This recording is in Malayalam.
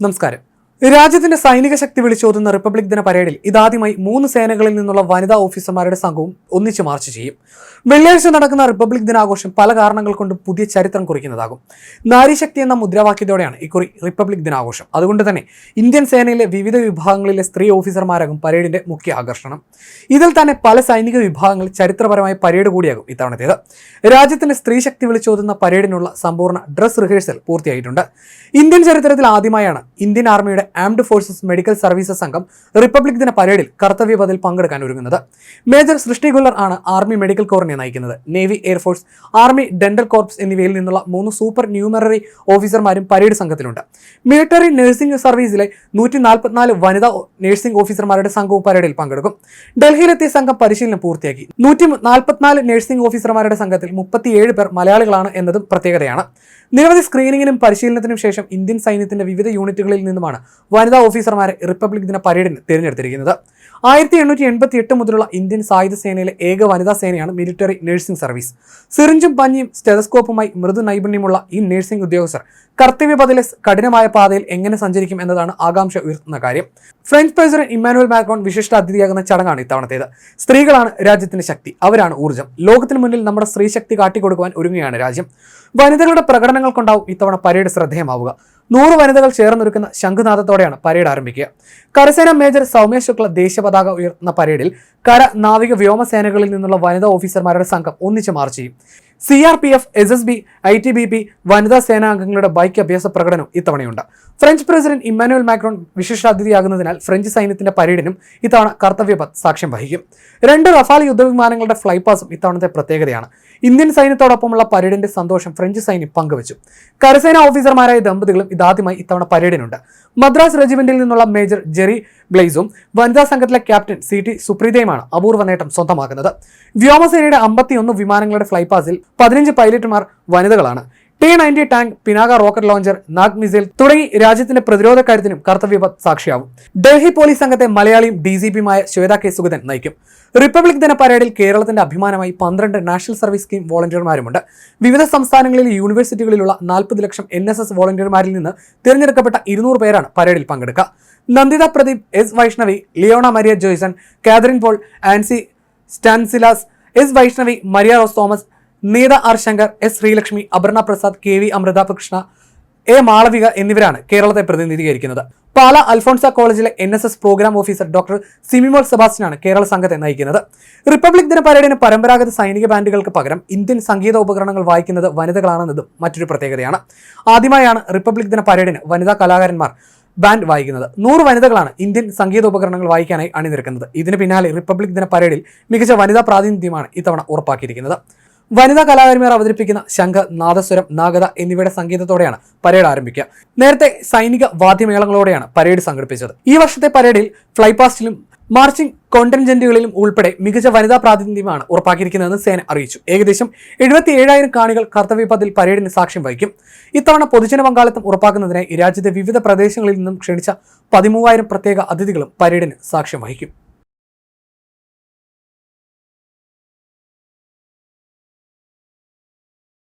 നമസ്കാരം. രാജ്യത്തിന്റെ സൈനിക ശക്തി വിളിച്ചോതുന്ന റിപ്പബ്ലിക് ദിന പരേഡിൽ ഇതാദ്യമായി മൂന്ന് സേനകളിൽ നിന്നുള്ള വനിതാ ഓഫീസർമാരുടെ സംഘവും ഒന്നിച്ച് മാർച്ച് ചെയ്യും. വെള്ളിയാഴ്ച നടക്കുന്ന റിപ്പബ്ലിക് ദിനാഘോഷം പല കാരണങ്ങൾ കൊണ്ട് പുതിയ ചരിത്രം കുറിക്കുന്നതാകും. നാരീശക്തി എന്ന മുദ്രാവാക്യത്തോടെയാണ് ഇക്കുറി റിപ്പബ്ലിക് ദിനാഘോഷം. അതുകൊണ്ട് തന്നെ ഇന്ത്യൻ സേനയിലെ വിവിധ വിഭാഗങ്ങളിലെ സ്ത്രീ ഓഫീസർമാരാകും പരേഡിന്റെ മുഖ്യ ആകർഷണം. ഇതിൽ തന്നെ പല സൈനിക വിഭാഗങ്ങൾ ചരിത്രപരമായ പരേഡ് കൂടിയാകും ഇത്തവണത്തേത്. രാജ്യത്തിന്റെ സ്ത്രീ ശക്തി വിളിച്ചോതുന്ന പരേഡിനുള്ള സമ്പൂർണ ഡ്രസ് റിഹേഴ്സൽ പൂർത്തിയായിട്ടുണ്ട്. ഇന്ത്യൻ ചരിത്രത്തിൽ ആദ്യമായാണ് ഇന്ത്യൻ ആർമിയുടെ ആംഡ് ഫോഴ്സസ് മെഡിക്കൽ സർവീസസ് സംഘം റിപ്പബ്ലിക് ദിന പരേഡിൽ കർത്തവ്യപഥിൽ പങ്കെടുക്കാൻ ഒരുങ്ങുന്നത്. മേജർ സൃഷ്ടി ഗുല്ലർ ആണ് ആർമി മെഡിക്കൽ കോറിനെ നയിക്കുന്നത്. Navy air force army dental corps എന്നിവയിൽ നിന്നുള്ള മൂന്ന് സൂപ്പർ ന്യൂമററി ഓഫീസർമാരും പരേഡ് സംഘത്തിലുണ്ട്. മിലിറ്ററി നഴ്സിംഗ് സർവീസിലെ നൂറ്റി നാൽപ്പത്തിനാല് വനിതാ നഴ്സിംഗ് ഓഫീസർമാരുടെ സംഘവും പരേഡിൽ പങ്കെടുക്കും. ഡൽഹിയിലെത്തിയ സംഘം പരിശീലനം പൂർത്തിയാക്കി. നൂറ്റി നാൽപ്പത്തിനാല് നഴ്സിംഗ് ഓഫീസർമാരുടെ സംഘത്തിൽ മുപ്പത്തിയേഴ് പേർ മലയാളികളാണ് എന്നതും പ്രത്യേകതയാണ്. നിരവധി സ്ക്രീനിങ്ങിനും പരിശീലനത്തിനും ശേഷം ഇന്ത്യൻ സൈന്യത്തിന്റെ വിവിധ യൂണിറ്റുകളിൽ നിന്നുമാണ് വനിതാ ഓഫീസർമാരെ റിപ്പബ്ലിക് ദിന പരേഡിന് തിരഞ്ഞെടുത്തിരിക്കുന്നത്. ആയിരത്തി എണ്ണൂറ്റി എൺപത്തി എട്ട് മുതലുള്ള ഇന്ത്യൻ സായുധ സേനയിലെ ഏക വനിതാ സേനയാണ് മിലിറ്ററി നഴ്സിംഗ് സർവീസ് സിറിഞ്ചും പഞ്ഞിയും സ്റ്റെതസ്കോപ്പുമായി മൃദു നൈപുണ്യമുള്ള ഈ നഴ്സിംഗ് ഉദ്യോഗസ്ഥർ കർത്തവ്യപഥിലെ കഠിനമായ പാതയിൽ എങ്ങനെ സഞ്ചരിക്കും എന്നതാണ് ആകാംക്ഷ ഉയർത്തുന്ന കാര്യം. ഫ്രഞ്ച് പ്രസിഡന്റ് ഇമ്മാനുവൽ മാക്രോൺ വിശിഷ്ട അതിഥിയാകുന്ന ചടങ്ങാണ് ഇത്തവണത്തേത്. സ്ത്രീകളാണ് രാജ്യത്തിന്റെ ശക്തി അവരാണ് ഊർജം. ലോകത്തിന് മുന്നിൽ നമ്മുടെ സ്ത്രീശക്തി കാട്ടിക്കൊടുക്കുവാൻ ഒരുങ്ങുകയാണ് രാജ്യം. വനിതകളുടെ പ്രകടനങ്ങൾ കൊണ്ടാവും ഇത്തവണ പരേഡ് ശ്രദ്ധേയമാവുക. നൂറ് വനിതകൾ ചേർന്നൊരുക്കുന്ന ശംഖുനാഥത്തോടെയാണ് പരേഡ് ആരംഭിക്കുക. കരസേന മേജർ സൗമ്യ ശുക്ല ദേശീയ പതാക ഉയർത്തുന്ന പരേഡിൽ കര നാവിക വ്യോമസേനകളിൽ നിന്നുള്ള വനിതാ ഓഫീസർമാരുടെ സംഘം ഒന്നിച്ച് മാർച്ച് ചെയ്യും. C R P F S S B I T B P വനിതാ സേനാംഗങ്ങളുടെ ബൈക്ക് അഭ്യാസ പ്രകടനം ഇത്തവണയുണ്ട്. ഫ്രഞ്ച് പ്രസിഡന്റ് ഇമ്മാനുവൽ മാക്രോൺ വിശിഷ്ടാതിഥിയാകുന്നതിനാൽ ഫ്രഞ്ച് സൈന്യത്തിന്റെ പരേഡിനും ഇത്തവണ കർത്തവ്യപഥ് സാക്ഷ്യം വഹിക്കും. രണ്ട് റഫാൽ യുദ്ധവിമാനങ്ങളുടെ ഫ്ലൈപാസും ഇത്തവണത്തെ പ്രത്യേകതയാണ്. ഇന്ത്യൻ സൈന്യത്തോടൊപ്പമുള്ള പരേഡിന്റെ സന്തോഷം ഫ്രഞ്ച് സൈന്യം പങ്കുവച്ചു. കരസേന ഓഫീസർമാരായ ദമ്പതികളും ഇതാദ്യമായി ഇത്തവണ പരേഡിനുണ്ട്. മദ്രാസ് റെജിമെന്റിൽ നിന്നുള്ള മേജർ ജെറി ബ്ലെയ്സും വനിതാ സംഘത്തിലെ ക്യാപ്റ്റൻ സി ടി സുപ്രീതയുമാണ് അപൂർവ നേട്ടം സ്വന്തമാക്കുന്നത്. വ്യോമസേനയുടെ അമ്പത്തിയൊന്ന് വിമാനങ്ങളുടെ ഫ്ലൈപാസിൽ പതിനഞ്ച് പൈലറ്റുമാർ വനിതകളാണ്. T ninety tank Pinaka rocket launcher Nag missile തുടങ്ങി രാജ്യത്തിന്റെ പ്രതിരോധ കാര്യത്തിനും കർത്തവ്യപഥ് സാക്ഷിയാവും. ഡൽഹി പോലീസ് സംഘത്തെ മലയാളിയും ഡി ജി പിയുമായ ശ്വേത കെ സുഗതൻ നയിക്കും. റിപ്പബ്ലിക് ദിന പരേഡിൽ കേരളത്തിന്റെ അഭിമാനമായി പന്ത്രണ്ട് നാഷണൽ സർവീസ് സ്കീം വോളണ്ടിയർമാരുമുണ്ട്. വിവിധ സംസ്ഥാനങ്ങളിലെ യൂണിവേഴ്സിറ്റികളിലുള്ള നാൽപ്പത് ലക്ഷം എൻ എസ് എസ് വോളണ്ടിയർമാരിൽ നിന്ന് തിരഞ്ഞെടുക്കപ്പെട്ട ഇരുന്നൂറ് പേരാണ് പരേഡിൽ പങ്കെടുക്കുക. Nandita Pradeep S Vaishnavi Leona Maria Joyson Catherine Paul Ancy Stanislas S Vaishnavi Maria Rose Thomas Neetha R Shankar S Sreelakshmi Aparna Prasad K V Amrithakrishna A Malavika എന്നിവരാണ് കേരളത്തെ പ്രതിനിധീകരിക്കുന്നത്. പാല അൽഫോൺസ കോളേജിലെ N S S program officer doctor Simimol സെബാസ്റ്റ്യനാണ് Kerala സംഘത്തെ നയിക്കുന്നത്. റിപ്പബ്ലിക് ദിന പരേഡിന് പരമ്പരാഗത സൈനിക ബാൻഡുകൾക്ക് പകരം ഇന്ത്യൻ സംഗീത ഉപകരണങ്ങൾ വായിക്കുന്നത് വനിതകളാണെന്നതും മറ്റൊരു പ്രത്യേകതയാണ്. ആദ്യമായാണ് റിപ്പബ്ലിക് ദിന പരേഡിന് വനിതാ കലാകാരന്മാർ ബാൻഡ് വായിക്കുന്നത്. നൂറ് വനിതകളാണ് ഇന്ത്യൻ സംഗീത ഉപകരണങ്ങൾ വായിക്കാനായി അണിനിരക്കുന്നത്. ഇതിന് പിന്നാലെ റിപ്പബ്ലിക് ദിന പരേഡിൽ മികച്ച വനിതാ പ്രാതിനിധ്യമാണ് ഇത്തവണ ഉറപ്പാക്കിയിരിക്കുന്നത്. വനിതാ കലാകാരിമാർ അവതരിപ്പിക്കുന്ന ശംഖ നാദസ്വരം നാഗത എന്നിവയുടെ സംഗീതത്തോടെയാണ് പരേഡ് ആരംഭിക്കുക. നേരത്തെ സൈനിക വാദ്യമേളങ്ങളോടെയാണ് പരേഡ് സംഘടിപ്പിച്ചത്. ഈ വർഷത്തെ പരേഡിൽ ഫ്ലൈപാസ്റ്റിലും മാർച്ചിംഗ് കോണ്ടൻജന്റുകളിലും ഉൾപ്പെടെ മികച്ച വനിതാ പ്രാതിനിധ്യമാണ് ഉറപ്പാക്കിയിരിക്കുന്നതെന്ന് സേന അറിയിച്ചു. ഏകദേശം എഴുപത്തി ഏഴായിരം കാണികൾ കർത്തവ്യപഥത്തിൽ പരേഡിന് സാക്ഷ്യം വഹിക്കും. ഇത്തവണ പൊതുജന പങ്കാളിത്തം ഉറപ്പാക്കുന്നതിനായി രാജ്യത്തെ വിവിധ പ്രദേശങ്ങളിൽ നിന്നും ക്ഷണിച്ച പതിമൂവായിരം പ്രത്യേക അതിഥികളും പരേഡിന് സാക്ഷ്യം വഹിക്കും.